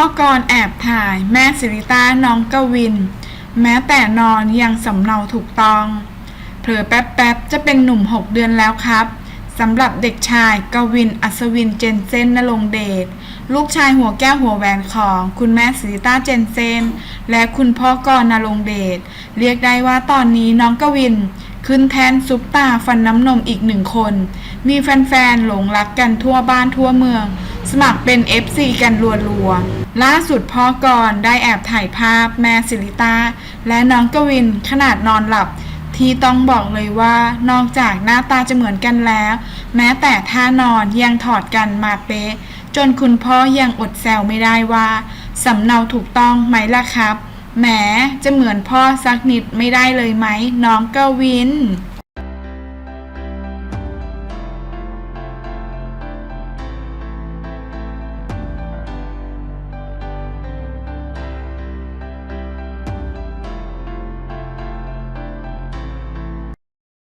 พ่อกรแอบถ่าย แม่สิริต้าน้องกวิน แม้แต่นอนยังสำเนาถูกต้อง เผลอแป๊บๆ จะเป็นหนุ่ม6เดือนแล้วครับสำหรับเด็กชายกวินอัศวินเจนเซนนรงเดช ลูกชายหัวแก้วหัวแหวนของคุณแม่สิริต้าเจนเซน และคุณพ่อกรนรงเดช เรียกได้ว่าตอนนี้น้องกวิน ขึ้นแทนซุปตาฟันน้ำนมอีกหนึ่งคน มีแฟนๆ หลงรักกันทั่วบ้านทั่วเมือง สมัครเป็น FC กันรัวๆ ล่าสุดพ่อกรได้แอบถ่ายภาพแม่สิริตาและน้องกวินขนาดนอนหลับ ที่ต้องบอกเลยว่านอกจากหน้าตาจะเหมือนกันแล้ว แม้แต่ท่านอนยังถอดกันมาเป๊ะ จนคุณพ่อยังอดแซวไม่ได้ว่าสำเนาถูกต้องไหมล่ะครับแหมจะเหมือนพ่อสักนิดไม่ได้เลยไหมน้องกวิน